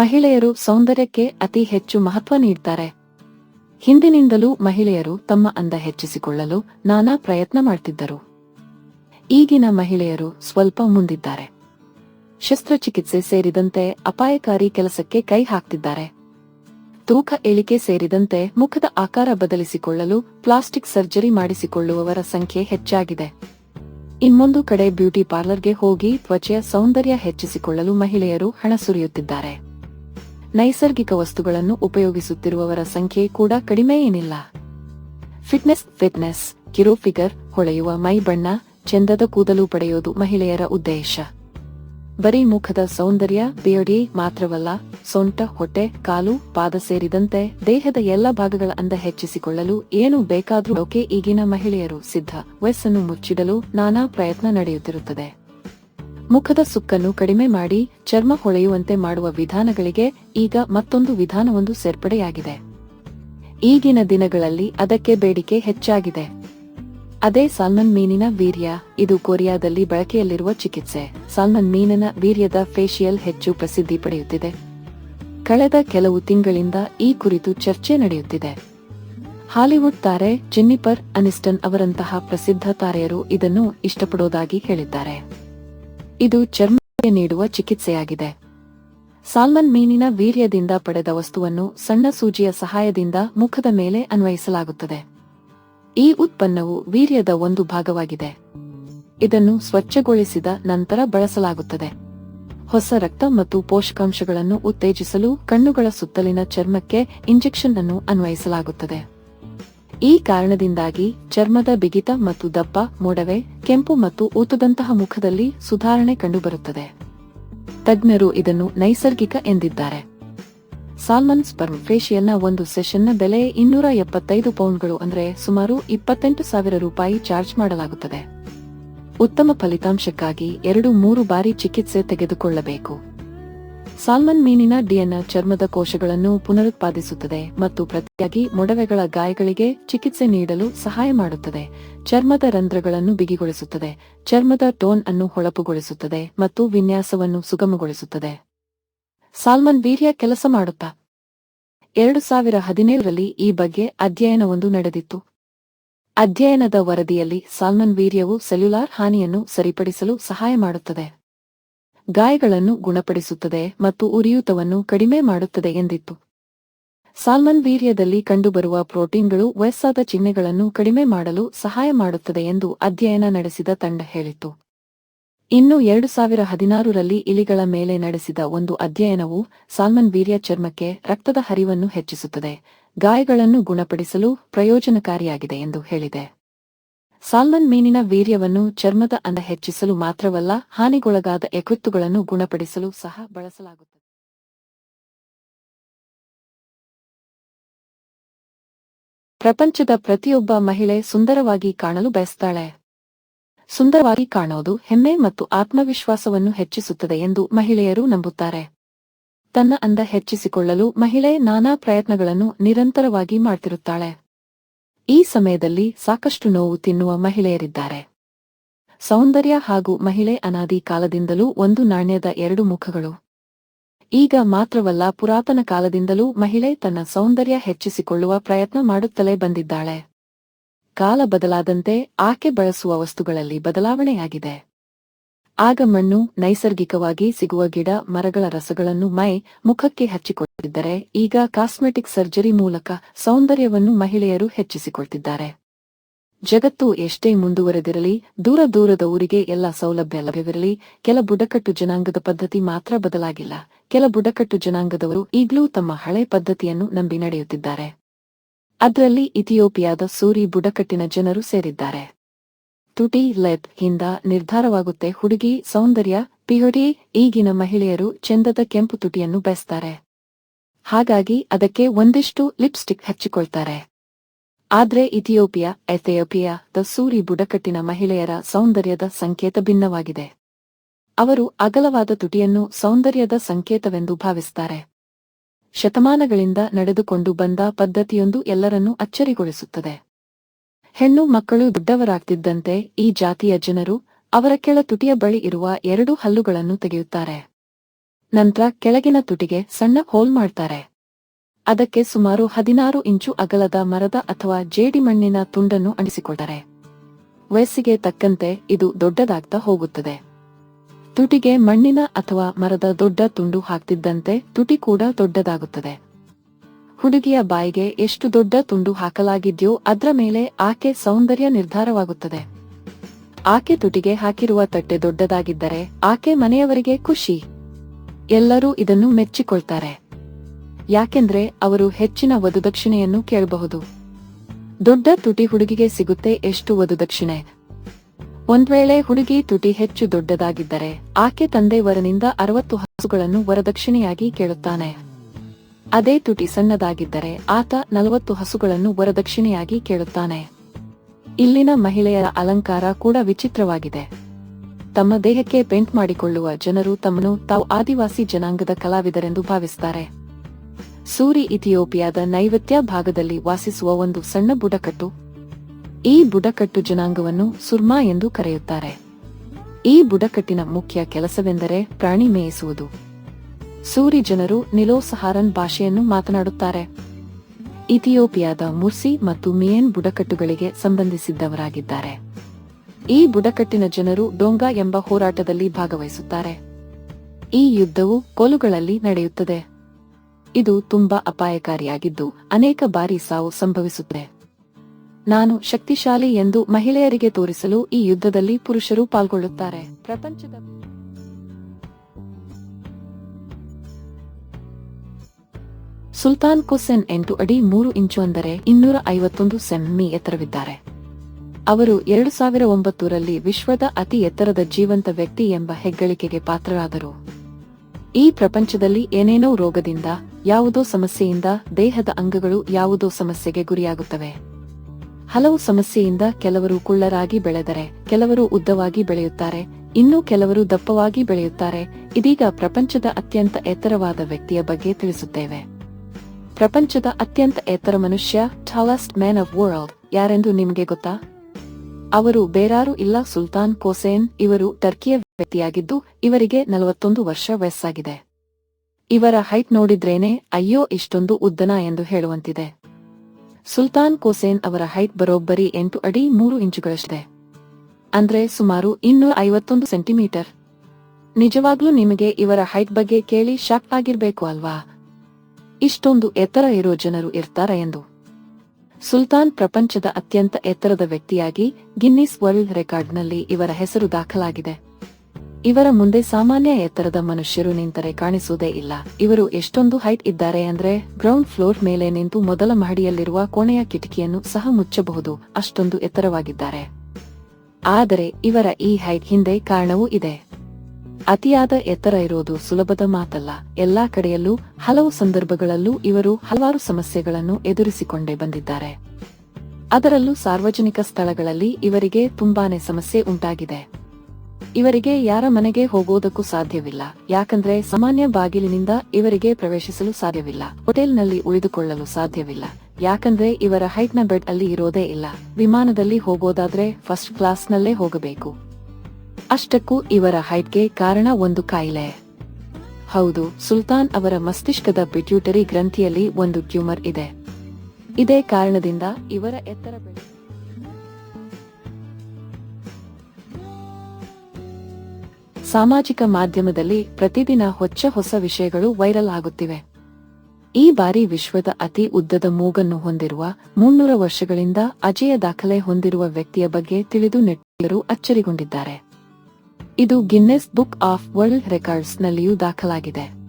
ಮಹಿಳೆಯರು ಸೌಂದರ್ಯಕ್ಕೆ ಅತಿ ಹೆಚ್ಚು ಮಹತ್ವ ನೀಡ್ತಾರೆ. ಹಿಂದಿನಿಂದಲೂ ಮಹಿಳೆಯರು ತಮ್ಮ ಅಂದ ಹೆಚ್ಚಿಸಿಕೊಳ್ಳಲು ನಾನಾ ಪ್ರಯತ್ನ ಮಾಡ್ತಿದ್ದರು. ಈಗಿನ ಮಹಿಳೆಯರು ಸ್ವಲ್ಪ ಮುಂದಿದ್ದಾರೆ. ಶಸ್ತ್ರಚಿಕಿತ್ಸೆ ಸೇರಿದಂತೆ ಅಪಾಯಕಾರಿ ಕೆಲಸಕ್ಕೆ ಕೈ ಹಾಕ್ತಿದ್ದಾರೆ. ತೂಕ ಇಳಿಕೆ ಸೇರಿದಂತೆ ಮುಖದ ಆಕಾರ ಬದಲಿಸಿಕೊಳ್ಳಲು ಪ್ಲಾಸ್ಟಿಕ್ ಸರ್ಜರಿ ಮಾಡಿಸಿಕೊಳ್ಳುವವರ ಸಂಖ್ಯೆ ಹೆಚ್ಚಾಗಿದೆ. ಇನ್ನೊಂದು ಕಡೆ ಬ್ಯೂಟಿ ಪಾರ್ಲರ್ಗೆ ಹೋಗಿ ತ್ವಚೆಯ ಸೌಂದರ್ಯ ಹೆಚ್ಚಿಸಿಕೊಳ್ಳಲು ಮಹಿಳೆಯರು ಹಣ ಸುರಿಯುತ್ತಿದ್ದಾರೆ. ನೈಸರ್ಗಿಕ ವಸ್ತುಗಳನ್ನು ಉಪಯೋಗಿಸುತ್ತಿರುವವರ ಸಂಖ್ಯೆ ಕೂಡ ಕಡಿಮೆ ಏನಿಲ್ಲ. ಫಿಟ್ನೆಸ್ ಫಿಟ್ನೆಸ್, ಕಿರು ಫಿಗರ್, ಹೊಳೆಯುವ ಮೈ ಬಣ್ಣ, ಚೆಂದದ ಕೂದಲು ಪಡೆಯೋದು ಮಹಿಳೆಯರ ಉದ್ದೇಶ. ಬರೀ ಮುಖದ ಸೌಂದರ್ಯ ಬಿಯಡಿ ಮಾತ್ರವಲ್ಲ, ಸೊಂಟ, ಹೊಟ್ಟೆ, ಕಾಲು, ಪಾದ ಸೇರಿದಂತೆ ದೇಹದ ಎಲ್ಲ ಭಾಗಗಳ ಅಂದ ಹೆಚ್ಚಿಸಿಕೊಳ್ಳಲು ಏನು ಬೇಕಾದರೂ ಈಗಿನ ಮಹಿಳೆಯರು ಸಿದ್ಧ. ವಯಸ್ಸನ್ನು ಮುಚ್ಚಿಡಲು ನಾನಾ ಪ್ರಯತ್ನ ನಡೆಯುತ್ತಿರುತ್ತದೆ. ಮುಖದ ಸುಕ್ಕನ್ನು ಕಡಿಮೆ ಮಾಡಿ ಚರ್ಮ ಹೊಳೆಯುವಂತೆ ಮಾಡುವ ವಿಧಾನಗಳಿಗೆ ಈಗ ಮತ್ತೊಂದು ವಿಧಾನವೊಂದು ಸೇರ್ಪಡೆಯಾಗಿದೆ. ಈಗಿನ ದಿನಗಳಲ್ಲಿ ಅದಕ್ಕೆ ಬೇಡಿಕೆ ಹೆಚ್ಚಾಗಿದೆ. ಅದೇ ಸಾಲ್ಮನ್ ಮೀನಿನ ವೀರ್ಯ, ಇದು ಕೊರಿಯಾದಲ್ಲಿ ಬಳಕೆಯಲ್ಲಿರುವ ಚಿಕಿತ್ಸೆ. ಸಾಲ್ಮನ್ ಮೀನಿನ ವೀರ್ಯದ ಫೇಶಿಯಲ್ ಹೆಚ್ಚು ಪ್ರಸಿದ್ಧಿ ಪಡೆಯುತ್ತಿದೆ. ಕಳೆದ ಕೆಲವು ತಿಂಗಳಿಂದ ಈ ಕುರಿತು ಚರ್ಚೆ ನಡೆಯುತ್ತಿದೆ. ಹಾಲಿವುಡ್ ತಾರೆ ಜೆನ್ನಿಫರ್ ಅನಿಸ್ಟನ್ ಅವರಂತಹ ಪ್ರಸಿದ್ಧ ತಾರೆಯರು ಇದನ್ನು ಇಷ್ಟಪಡೋದಾಗಿ ಹೇಳಿದ್ದಾರೆ. ಇದು ಚರ್ಮಕ್ಕೆ ನೀಡುವ ಚಿಕಿತ್ಸೆಯಾಗಿದೆ. ಸಾಲ್ಮನ್ ಮೀನಿನ ವೀರ್ಯದಿಂದ ಪಡೆದ ವಸ್ತುವನ್ನು ಸಣ್ಣ ಸೂಜಿಯ ಸಹಾಯದಿಂದ ಮುಖದ ಮೇಲೆ ಅನ್ವಯಿಸಲಾಗುತ್ತದೆ. ಈ ಉತ್ಪನ್ನವು ವೀರ್ಯದ ಒಂದು ಭಾಗವಾಗಿದೆ. ಇದನ್ನು ಸ್ವಚ್ಛಗೊಳಿಸಿದ ನಂತರ ಬಳಸಲಾಗುತ್ತದೆ. ಹೊಸ ರಕ್ತ ಮತ್ತು ಪೋಷಕಾಂಶಗಳನ್ನು ಉತ್ತೇಜಿಸಲು ಕಣ್ಣುಗಳ ಸುತ್ತಲಿನ ಚರ್ಮಕ್ಕೆ ಇಂಜೆಕ್ಷನ್ ಅನ್ನು ಅನ್ವಯಿಸಲಾಗುತ್ತದೆ. ಈ ಕಾರಣದಿಂದಾಗಿ ಚರ್ಮದ ಬಿಗಿತ ಮತ್ತು ದಪ್ಪ, ಮೊಡವೆ, ಕೆಂಪು ಮತ್ತು ಊತದಂತಹ ಮುಖದಲ್ಲಿ ಸುಧಾರಣೆ ಕಂಡುಬರುತ್ತದೆ. ತಜ್ಞರು ಇದನ್ನು ನೈಸರ್ಗಿಕ ಎಂದಿದ್ದಾರೆ. ಸಾಲ್ಮನ್ ಸ್ಪರ್ಮ್ ಫೇಶಿಯಲ್ನ ಒಂದು ಸೆಷನ್ನ ಬೆಲೆ ಇನ್ನೂರ ಎಪ್ಪತ್ತೈದು ಪೌಂಡ್ಗಳು ಅಂದರೆ ಸುಮಾರು ಇಪ್ಪತ್ತೆಂಟು ಸಾವಿರ ರೂಪಾಯಿ ಚಾರ್ಜ್ ಮಾಡಲಾಗುತ್ತದೆ. ಉತ್ತಮ ಫಲಿತಾಂಶಕ್ಕಾಗಿ ಎರಡು ಮೂರು ಬಾರಿ ಚಿಕಿತ್ಸೆ ತೆಗೆದುಕೊಳ್ಳಬೇಕು. ಸಾಲ್ಮನ್ ಮೀನಿನ ಡಿಎನ್ಎ ಚರ್ಮದ ಕೋಶಗಳನ್ನು ಪುನರುತ್ಪಾದಿಸುತ್ತದೆ ಮತ್ತು ಪ್ರತಿಯಾಗಿ ಮೊಡವೆಗಳ ಗಾಯಗಳಿಗೆ ಚಿಕಿತ್ಸೆ ನೀಡಲು ಸಹಾಯ ಮಾಡುತ್ತದೆ. ಚರ್ಮದ ರಂಧ್ರಗಳನ್ನು ಬಿಗಿಗೊಳಿಸುತ್ತದೆ. ಚರ್ಮದ ಟೋನ್ ಅನ್ನು ಹೊಳಪುಗೊಳಿಸುತ್ತದೆ ಮತ್ತು ವಿನ್ಯಾಸವನ್ನು ಸುಗಮಗೊಳಿಸುತ್ತದೆ. ಸಾಲ್ಮನ್ ವೀರ್ಯ ಕೆಲಸ ಮಾಡುತ್ತಾ? ಎರಡು ಸಾವಿರ ಹದಿನೇಳರಲ್ಲಿ ಈ ಬಗ್ಗೆ ಅಧ್ಯಯನವೊಂದು ನಡೆದಿತ್ತು. ಅಧ್ಯಯನದ ವರದಿಯಲ್ಲಿ ಸಾಲ್ಮನ್ ವೀರ್ಯವು ಸೆಲ್ಯುಲಾರ್ ಹಾನಿಯನ್ನು ಸರಿಪಡಿಸಲು ಸಹಾಯ ಮಾಡುತ್ತದೆ. ಗಾಯಗಳನ್ನು ಗುಣಪಡಿಸುತ್ತದೆ ಮತ್ತು ಉರಿಯೂತವನ್ನು ಕಡಿಮೆ ಮಾಡುತ್ತದೆ ಎಂದಿತ್ತು. ಸಾಲ್ಮನ್ ವೀರ್ಯದಲ್ಲಿ ಕಂಡುಬರುವ ಪ್ರೋಟೀನ್ಗಳು ವಯಸ್ಸಾದ ಚಿಹ್ನೆಗಳನ್ನು ಕಡಿಮೆ ಮಾಡಲು ಸಹಾಯ ಮಾಡುತ್ತದೆ ಎಂದು ಅಧ್ಯಯನ ನಡೆಸಿದ ತಂಡ ಹೇಳಿತ್ತು. ಇನ್ನು ಎರಡು ಸಾವಿರ ಹದಿನಾರರಲ್ಲಿ ಇಲಿಗಳ ಮೇಲೆ ನಡೆಸಿದ ಒಂದು ಅಧ್ಯಯನವು ಸಾಲ್ಮನ್ ವೀರ್ಯ ಚರ್ಮಕ್ಕೆ ರಕ್ತದ ಹರಿವನ್ನು ಹೆಚ್ಚಿಸುತ್ತದೆ, ಗಾಯಗಳನ್ನು ಗುಣಪಡಿಸಲು ಪ್ರಯೋಜನಕಾರಿಯಾಗಿದೆ ಎಂದು ಹೇಳಿದೆ. ಸಾಲ್ಮನ್ ಮೀನಿನ ವೀರ್ಯವನ್ನು ಚರ್ಮದ ಅಂದ ಹೆಚ್ಚಿಸಲು ಮಾತ್ರವಲ್ಲ, ಹಾನಿಗೊಳಗಾದ ಎಕೃತ್ತುಗಳನ್ನು ಗುಣಪಡಿಸಲು ಸಹ ಬಳಸಲಾಗುತ್ತದೆ. ಪ್ರಪಂಚದ ಪ್ರತಿಯೊಬ್ಬ ಮಹಿಳೆ ಸುಂದರವಾಗಿ ಕಾಣಲು ಬಯಸ್ತಾಳೆ. ಸುಂದರವಾಗಿ ಕಾಣೋದು ಹೆಮ್ಮೆ ಮತ್ತು ಆತ್ಮವಿಶ್ವಾಸವನ್ನು ಹೆಚ್ಚಿಸುತ್ತದೆ ಎಂದು ಮಹಿಳೆಯರು ನಂಬುತ್ತಾರೆ. ತನ್ನ ಅಂದ ಹೆಚ್ಚಿಸಿಕೊಳ್ಳಲು ಮಹಿಳೆ ನಾನಾ ಪ್ರಯತ್ನಗಳನ್ನು ನಿರಂತರವಾಗಿ ಮಾಡ್ತಿರುತ್ತಾಳೆ. ಈ ಸಮಯದಲ್ಲಿ ಸಾಕಷ್ಟು ನೋವು ತಿನ್ನುವ ಮಹಿಳೆಯರಿದ್ದಾರೆ. ಸೌಂದರ್ಯ ಹಾಗೂ ಮಹಿಳೆ ಅನಾದಿ ಕಾಲದಿಂದಲೂ ಒಂದು ನಾಣ್ಯದ ಎರಡು ಮುಖಗಳು. ಈಗ ಮಾತ್ರವಲ್ಲ ಪುರಾತನ ಕಾಲದಿಂದಲೂ ಮಹಿಳೆ ತನ್ನ ಸೌಂದರ್ಯ ಹೆಚ್ಚಿಸಿಕೊಳ್ಳುವ ಪ್ರಯತ್ನ ಮಾಡುತ್ತಲೇ ಬಂದಿದ್ದಾಳೆ. ಕಾಲ ಬದಲಾದಂತೆ ಆಕೆ ಬಳಸುವ ವಸ್ತುಗಳಲ್ಲಿ ಬದಲಾವಣೆಯಾಗಿದೆ. ಆಗ ಮಣ್ಣು ನೈಸರ್ಗಿಕವಾಗಿ ಸಿಗುವ ಗಿಡ, ಮರಗಳ ರಸಗಳನ್ನು ಮೈ ಮುಖಕ್ಕೆ ಹಚ್ಚಿಕೊಳ್ಳುತ್ತಿದ್ದರೆ ಈಗ ಕಾಸ್ಮೆಟಿಕ್ ಸರ್ಜರಿ ಮೂಲಕ ಸೌಂದರ್ಯವನ್ನು ಮಹಿಳೆಯರು ಹೆಚ್ಚಿಸಿಕೊಳ್ತಿದ್ದಾರೆ. ಜಗತ್ತು ಎಷ್ಟೇ ಮುಂದುವರೆದಿರಲಿ, ದೂರ ದೂರದ ಊರಿಗೆ ಎಲ್ಲ ಸೌಲಭ್ಯ ಲಭ್ಯವಿರಲಿ, ಕೆಲ ಬುಡಕಟ್ಟು ಜನಾಂಗದ ಪದ್ಧತಿ ಮಾತ್ರ ಬದಲಾಗಿಲ್ಲ. ಕೆಲ ಬುಡಕಟ್ಟು ಜನಾಂಗದವರು ಈಗಲೂ ತಮ್ಮ ಹಳೆ ಪದ್ಧತಿಯನ್ನು ನಂಬಿ ನಡೆಯುತ್ತಿದ್ದಾರೆ. ಅದರಲ್ಲಿ ಇಥಿಯೋಪಿಯಾದ ಸೂರಿ ಬುಡಕಟ್ಟಿನ ಜನರು ಸೇರಿದ್ದಾರೆ. ತುಟಿ ಲೆಬ್ ಹಿಂದ ನಿರ್ಧಾರವಾಗುತ್ತೆ ಹುಡುಗಿ ಸೌಂದರ್ಯ ಪಿಹುಡಿ ಈಗಿನ ಮಹಿಳೆಯರು ಚೆಂದದ ಕೆಂಪು ತುಟಿಯನ್ನು ಬಯಸ್ತಾರೆ ಹಾಗಾಗಿ ಅದಕ್ಕೆ ಒಂದಿಷ್ಟು ಲಿಪ್ಸ್ಟಿಕ್ ಹಚ್ಚಿಕೊಳ್ತಾರೆ. ಆದ್ರೆ ಇಥಿಯೋಪಿಯಾ, ಎಥಿಯೋಪಿಯಾ ದ ಸೂರಿ ಬುಡಕಟ್ಟಿನ ಮಹಿಳೆಯರ ಸೌಂದರ್ಯದ ಸಂಕೇತ ಭಿನ್ನವಾಗಿದೆ. ಅವರು ಅಗಲವಾದ ತುಟಿಯನ್ನು ಸೌಂದರ್ಯದ ಸಂಕೇತವೆಂದು ಭಾವಿಸುತ್ತಾರೆ ಶತಮಾನಗಳಿಂದ ನಡೆದುಕೊಂಡು ಬಂದ ಪದ್ಧತಿಯೊಂದು ಎಲ್ಲರನ್ನೂ ಅಚ್ಚರಿಗೊಳಿಸುತ್ತದೆ. ಹೆಣ್ಣು ಮಕ್ಕಳು ದೊಡ್ಡವರಾಗ್ತಿದ್ದಂತೆ ಈ ಜಾತಿಯ ಜನರು ಅವರ ಕೆಳ ತುಟಿಯ ಬಳಿ ಇರುವ ಎರಡು ಹಲ್ಲುಗಳನ್ನು ತೆಗೆಯುತ್ತಾರೆ. ನಂತರ ಕೆಳಗಿನ ತುಟಿಗೆ ಸಣ್ಣ ಹೋಲ್ ಮಾಡ್ತಾರೆ. ಅದಕ್ಕೆ ಸುಮಾರು ಹದಿನಾರು ಇಂಚು ಅಗಲದ ಮರದ ಅಥವಾ ಜೇಡಿಮಣ್ಣಿನ ತುಂಡನ್ನು ಅಂಟಿಸಿಕೊಳ್ತಾರೆ. ವಯಸ್ಸಿಗೆ ತಕ್ಕಂತೆ ಇದು ದೊಡ್ಡದಾಗ್ತಾ ಹೋಗುತ್ತದೆ. ತುಟಿಗೆ ಮಣ್ಣಿನ ಅಥವಾ ಮರದ ದೊಡ್ಡ ತುಂಡು ಹಾಕ್ತಿದ್ದಂತೆ ತುಟಿ ಕೂಡ ದೊಡ್ಡದಾಗುತ್ತದೆ. ಹುಡುಗಿಯ ಬಾಯಿಗೆ ಎಷ್ಟು ದೊಡ್ಡ ತುಂಡು ಹಾಕಲಾಗಿದ್ಯೋ ಅದರ ಮೇಲೆ ಆಕೆ ಸೌಂದರ್ಯ ನಿರ್ಧಾರವಾಗುತ್ತದೆ. ಆಕೆ ತುಟಿಗೆ ಹಾಕಿರುವ ತಟ್ಟೆ ದೊಡ್ಡದಾಗಿದ್ದರೆ ಆಕೆ ಮನೆಯವರಿಗೆ ಖುಷಿ. ಎಲ್ಲರೂ ಇದನ್ನು ಮೆಚ್ಚಿಕೊಳ್ತಾರೆ. ಯಾಕೆಂದ್ರೆ ಅವರು ಹೆಚ್ಚಿನ ವಧುದಕ್ಷಿಣೆಯನ್ನು ಕೇಳಬಹುದು. ದೊಡ್ಡ ತುಟಿ ಹುಡುಗಿಗೆ ಸಿಗುತ್ತೆ ಎಷ್ಟು ವಧುದಕ್ಷಿಣೆ. ಒಂದ್ ವೇಳೆ ಹುಡುಗಿ ತುಟಿ ಹೆಚ್ಚು ದೊಡ್ಡದಾಗಿದ್ದರೆ ಆಕೆ ತಂದೆ ವರನಿಂದ ಅರವತ್ತು ಹಸುಗಳನ್ನು ವರದಕ್ಷಿಣೆಯಾಗಿ ಕೇಳುತ್ತಾನೆ. ಅದೇ ತುಟಿ ಸಣ್ಣದಾಗಿದ್ದರೆ ಆತ ನಲವತ್ತು ಹಸುಗಳನ್ನು ವರದಕ್ಷಿಣೆಯಾಗಿ ಕೇಳುತ್ತಾನೆ. ಇಲ್ಲಿನ ಮಹಿಳೆಯರ ಅಲಂಕಾರ ಕೂಡ ವಿಚಿತ್ರವಾಗಿದೆ. ತಮ್ಮ ದೇಹಕ್ಕೆ ಪೇಂಟ್ ಮಾಡಿಕೊಳ್ಳುವ ಜನರು ತಮ್ಮನ್ನು ತಾವು ಆದಿವಾಸಿ ಜನಾಂಗದ ಕಲಾವಿದರೆಂದು ಭಾವಿಸುತ್ತಾರೆ. ಸೂರಿ ಇಥಿಯೋಪಿಯಾದ ನೈವೇತ್ಯ ಭಾಗದಲ್ಲಿ ವಾಸಿಸುವ ಒಂದು ಸಣ್ಣ ಬುಡಕಟ್ಟು, ಈ ಬುಡಕಟ್ಟು ಜನಾಂಗವನ್ನು ಸುರ್ಮಾ ಎಂದು ಕರೆಯುತ್ತಾರೆ. ಈ ಬುಡಕಟ್ಟಿನ ಮುಖ್ಯ ಕೆಲಸವೆಂದರೆ ಪ್ರಾಣಿ ಮೇಯಿಸುವುದು. ಸೂರಿ ಜನರು ನಿಲೋ ಸಹಾರನ್ ಭಾಷೆಯನ್ನು ಮಾತನಾಡುತ್ತಾರೆ. ಇಥಿಯೋಪಿಯಾದ ಮುರ್ಸಿ ಮತ್ತು ಮಿಯನ್ ಬುಡಕಟ್ಟುಗಳಿಗೆ ಸಂಬಂಧಿಸಿದ್ದವರಾಗಿದ್ದಾರೆ. ಈ ಬುಡಕಟ್ಟಿನ ಜನರು ಡೋಂಗಾ ಎಂಬ ಹೋರಾಟದಲ್ಲಿ ಭಾಗವಹಿಸುತ್ತಾರೆ. ಈ ಯುದ್ಧವು ಕೋಲುಗಳಲ್ಲಿ ನಡೆಯುತ್ತದೆ. ಇದು ತುಂಬಾ ಅಪಾಯಕಾರಿಯಾಗಿದ್ದು ಅನೇಕ ಬಾರಿ ಸಾವು ಸಂಭವಿಸುತ್ತದೆ. ನಾನು ಶಕ್ತಿಶಾಲಿ ಎಂದು ಮಹಿಳೆಯರಿಗೆ ತೋರಿಸಲು ಈ ಯುದ್ಧದಲ್ಲಿ ಪುರುಷರು ಪಾಲ್ಗೊಳ್ಳುತ್ತಾರೆ. ಪ್ರಪಂಚದ ಸುಲ್ತಾನ್ ಕೊಸೆನ್ ಎಂಟು ಅಡಿ ಮೂರು ಇಂಚು ಅಂದರೆ ಇನ್ನೂರ ಐವತ್ತೊಂದು ಸೆಮ್ಮಿ ಎತ್ತರವಿದ್ದಾರೆ. ಅವರು ಎರಡು ಸಾವಿರ ಒಂಬತ್ತರಲ್ಲಿ ವಿಶ್ವದ ಅತಿ ಎತ್ತರದ ಜೀವಂತ ವ್ಯಕ್ತಿ ಎಂಬ ಹೆಗ್ಗಳಿಕೆಗೆ ಪಾತ್ರರಾದರು. ಈ ಪ್ರಪಂಚದಲ್ಲಿ ಏನೇನೋ ರೋಗದಿಂದ, ಯಾವುದೋ ಸಮಸ್ಯೆಯಿಂದ, ದೇಹದ ಅಂಗಗಳು ಯಾವುದೋ ಸಮಸ್ಯೆಗೆ ಗುರಿಯಾಗುತ್ತವೆ. ಹಲವು ಸಮಸ್ಯೆಯಿಂದ ಕೆಲವರು ಕುಳ್ಳರಾಗಿ ಬೆಳೆದರೆ, ಕೆಲವರು ಉದ್ದವಾಗಿ ಬೆಳೆಯುತ್ತಾರೆ, ಇನ್ನು ಕೆಲವರು ದಪ್ಪವಾಗಿ ಬೆಳೆಯುತ್ತಾರೆ, ಇದೀಗ ಪ್ರಪಂಚದ ಅತ್ಯಂತ ಎತ್ತರವಾದ ವ್ಯಕ್ತಿಯ ಬಗ್ಗೆ ತಿಳಿಸುತ್ತೇವೆ. ಪ್ರಪಂಚದ ಅತ್ಯಂತ ಎತ್ತರ ಮನುಷ್ಯ ಟಾಲೆಸ್ಟ್ ಮ್ಯಾನ್ ಆಫ್ ವರ್ಲ್ಡ್ ಯಾರೆಂದು ನಿಮಗೆ ಗೊತ್ತಾ? ಅವರು ಬೇರಾರು ಇಲ್ಲ, ಸುಲ್ತಾನ್ ಕೋಸೇನ್ ಇವರು ಟರ್ಕಿಯ ವ್ಯಕ್ತಿಯಾಗಿದ್ದು, ಇವರಿಗೆ ನಲವತ್ತೊಂದು ವರ್ಷ ವಯಸ್ಸಾಗಿದೆ. ಇವರ ಹೈಟ್ ನೋಡಿದ್ರೇನೆ, ಅಯ್ಯೋ, ಇಷ್ಟೊಂದು ಉದ್ದನ ಎಂದು ಹೇಳುವಂತಿದೆ. ಸುಲ್ತಾನ್ ಕೋಸೇನ್ ಅವರ ಹೈಟ್ ಬರೋಬ್ಬರಿ ಎಂಟು ಅಡಿ ಮೂರು ಇಂಚುಗಳಷ್ಟಿದೆ. ಅಂದ್ರೆ ಸುಮಾರು ಇನ್ನೂರ ಐವತ್ತೊಂದು ಸೆಂಟಿಮೀಟರ್. ನಿಜವಾಗ್ಲೂ ನಿಮಗೆ ಇವರ ಹೈಟ್ ಬಗ್ಗೆ ಕೇಳಿ ಶಾಕ್ ಆಗಿರ್ಬೇಕು ಅಲ್ವಾ? ಇಷ್ಟೊಂದು ಎತ್ತರ ಇರೋ ಜನರು ಇರ್ತಾರೆ ಎಂದು. ಸುಲ್ತಾನ್ ಪ್ರಪಂಚದ ಅತ್ಯಂತ ಎತ್ತರದ ವ್ಯಕ್ತಿಯಾಗಿ ಗಿನ್ನಿಸ್ ವರ್ಲ್ಡ್ ರೆಕಾರ್ಡ್ನಲ್ಲಿ ಇವರ ಹೆಸರು ದಾಖಲಾಗಿದೆ. ಇವರ ಮುಂದೆ ಸಾಮಾನ್ಯ ಎತ್ತರದ ಮನುಷ್ಯರು ನಿಂತರೆ ಕಾಣಿಸುವುದೇ ಇಲ್ಲ. ಇವರು ಎಷ್ಟೊಂದು ಹೈಟ್ ಇದ್ದಾರೆ ಅಂದ್ರೆ ಗ್ರೌಂಡ್ ಫ್ಲೋರ್ ಮೇಲೆ ನಿಂತು ಮೊದಲ ಮಹಡಿಯಲ್ಲಿರುವ ಕೋಣೆಯ ಕಿಟಕಿಯನ್ನು ಸಹ ಮುಚ್ಚಬಹುದು. ಅಷ್ಟೊಂದು ಎತ್ತರವಾಗಿದ್ದಾರೆ. ಆದರೆ ಇವರ ಈ ಹೈಟ್ ಹಿಂದೆ ಕಾರಣವೂ ಇದೆ. ಅತಿಯಾದ ಎತ್ತರ ಇರೋದು ಸುಲಭದ ಮಾತಲ್ಲ. ಎಲ್ಲಾ ಕಡೆಯಲ್ಲೂ, ಹಲವು ಸಂದರ್ಭಗಳಲ್ಲೂ ಇವರು ಹಲವಾರು ಸಮಸ್ಯೆಗಳನ್ನು ಎದುರಿಸಿಕೊಂಡೇ ಬಂದಿದ್ದಾರೆ. ಅದರಲ್ಲೂ ಸಾರ್ವಜನಿಕ ಸ್ಥಳಗಳಲ್ಲಿ ಇವರಿಗೆ ತುಂಬಾನೇ ಸಮಸ್ಯೆ ಉಂಟಾಗಿದೆ. ಇವರಿಗೆ ಯಾರ ಮನೆಗೆ ಹೋಗೋದಕ್ಕೂ ಸಾಧ್ಯವಿಲ್ಲ. ಯಾಕಂದ್ರೆ ಸಾಮಾನ್ಯ ಬಾಗಿಲಿನಿಂದ ಇವರಿಗೆ ಪ್ರವೇಶಿಸಲು ಸಾಧ್ಯವಿಲ್ಲ. ಹೋಟೆಲ್ನಲ್ಲಿ ಉಳಿದುಕೊಳ್ಳಲು ಸಾಧ್ಯವಿಲ್ಲ. ಯಾಕಂದ್ರೆ ಇವರ ಹೈಟ್ನ ಬೆಡ್ ಅಲ್ಲಿ ಇರೋದೇ ಇಲ್ಲ. ವಿಮಾನದಲ್ಲಿ ಹೋಗೋದಾದ್ರೆ ಫಸ್ಟ್ ಕ್ಲಾಸ್ನಲ್ಲೇ ಹೋಗಬೇಕು. ಅಷ್ಟಕ್ಕೂ ಇವರ ಹೈಟ್ಗೆ ಕಾರಣ ಒಂದು ಕಾಯಿಲೆ. ಹೌದು, ಸುಲ್ತಾನ್ ಅವರ ಮಸ್ತಿಷ್ಕದ ಪಿಟ್ಯೂಟರಿ ಗ್ರಂಥಿಯಲ್ಲಿ ಒಂದು ಟ್ಯೂಮರ್ ಇದೆ. ಇದೇ ಕಾರಣದಿಂದ ಇವರ ಎತ್ತರ ಬೆಳೆ ಸಾಮಾಜಿಕ ಮಾಧ್ಯಮದಲ್ಲಿ ಪ್ರತಿದಿನ ಹೊಚ್ಚ ಹೊಸ ವಿಷಯಗಳು ವೈರಲ್ ಆಗುತ್ತಿವೆ. ಈ ಬಾರಿ ವಿಶ್ವದ ಅತಿ ಉದ್ದದ ಮೂಗನ್ನು ಹೊಂದಿರುವ ಮುನ್ನೂರ ವರ್ಷಗಳಿಂದ ಅಜೇಯ ದಾಖಲೆ ಹೊಂದಿರುವ ವ್ಯಕ್ತಿಯ ಬಗ್ಗೆ ತಿಳಿದು ನೆಟ್ಟಿಗರು ಅಚ್ಚರಿಗೊಂಡಿದ್ದಾರೆ. ಇದು Guinness Book of World Records ನಲ್ಲಿಯೂ ದಾಖಲಾಗಿದೆ.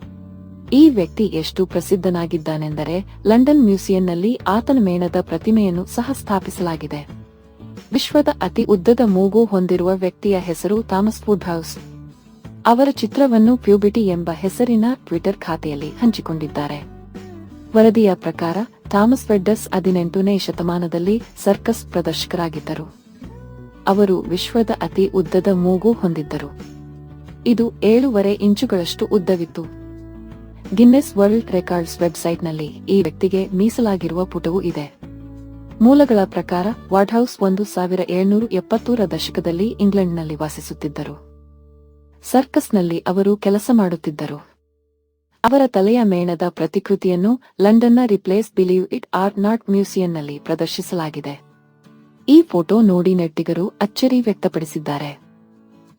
ಈ ವ್ಯಕ್ತಿ ಎಷ್ಟು ಪ್ರಸಿದ್ಧನಾಗಿದ್ದಾನೆಂದರೆ ಲಂಡನ್ ಮ್ಯೂಸಿಯಂನಲ್ಲಿ ಆತನ ಮೇಣದ ಪ್ರತಿಮೆಯನ್ನು ಸಹ ಸ್ಥಾಪಿಸಲಾಗಿದೆ. ವಿಶ್ವದ ಅತಿ ಉದ್ದದ ಮೂಗು ಹೊಂದಿರುವ ವ್ಯಕ್ತಿಯ ಹೆಸರು ಥಾಮಸ್ ಫುಡ್ ಹೌಸ್ ಅವರ ಚಿತ್ರವನ್ನು ಪ್ಯೂಬಿಟಿ ಎಂಬ ಹೆಸರಿನ ಟ್ವಿಟರ್ ಖಾತೆಯಲ್ಲಿ ಹಂಚಿಕೊಂಡಿದ್ದಾರೆ. ವರದಿಯ ಪ್ರಕಾರ ಥಾಮಸ್ ವೆಡ್ಡಸ್ ಹದಿನೆಂಟನೇ ಶತಮಾನದಲ್ಲಿ ಸರ್ಕಸ್ ಪ್ರದರ್ಶಕರಾಗಿದ್ದರು. ಅವರು ವಿಶ್ವದ ಅತಿ ಉದ್ದದ ಮೂಗು ಹೊಂದಿದ್ದರು. ಇದು ಏಳೂವರೆ ಇಂಚುಗಳಷ್ಟು ಉದ್ದವಿತ್ತು. ಗಿನ್ನೆಸ್ ವರ್ಲ್ಡ್ ರೆಕಾರ್ಡ್ಸ್ ವೆಬ್ಸೈಟ್ನಲ್ಲಿ ಈ ವ್ಯಕ್ತಿಗೆ ಮೀಸಲಾಗಿರುವ ಪುಟವೂ ಇದೆ. ಮೂಲಗಳ ಪ್ರಕಾರ ವಾಡ್ಹೌಸ್ ಒಂದು ಸಾವಿರ ಏಳ್ನೂರು ಎಪ್ಪತ್ತೂರ ದಶಕದಲ್ಲಿ ಇಂಗ್ಲೆಂಡ್ನಲ್ಲಿ ವಾಸಿಸುತ್ತಿದ್ದರು. ಸರ್ಕಸ್ನಲ್ಲಿ ಅವರು ಕೆಲಸ ಮಾಡುತ್ತಿದ್ದರು. ಅವರ ತಲೆಯ ಮೇಣದ ಪ್ರತಿಕೃತಿಯನ್ನು ಲಂಡನ್ನ Ripley's Believe It or Not ಮ್ಯೂಸಿಯಂನಲ್ಲಿ ಪ್ರದರ್ಶಿಸಲಾಗಿದೆ. ಈ ಫೋಟೋ ನೋಡಿ ನೆಟ್ಟಿಗರು ಅಚ್ಚರಿ ವ್ಯಕ್ತಪಡಿಸಿದ್ದಾರೆ.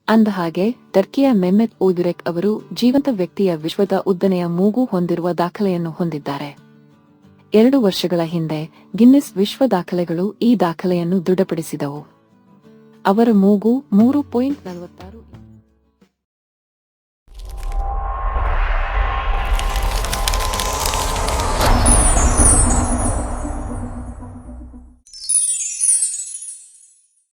ಅಂದಹಾಗೆ, ಟರ್ಕಿಯ ಮೆಮ್ಮೆತ್ ಓದುರೆಕ್ ಅವರು ಜೀವಂತ ವ್ಯಕ್ತಿಯ ವಿಶ್ವದ ಉದ್ದನೆಯ ಮೂಗು ಹೊಂದಿರುವ ದಾಖಲೆಯನ್ನು ಹೊಂದಿದ್ದಾರೆ. ಎರಡು ವರ್ಷಗಳ ಹಿಂದೆ, ಗಿನ್ನಿಸ್ ವಿಶ್ವ ದಾಖಲೆಗಳು ಈ ದಾಖಲೆಯನ್ನು ದೃಢಪಡಿಸಿದವು. ಅವರ ಮೂಗು ಮೂರು ಪಾಯಿಂಟ್ ನಲವತ್ತಾರು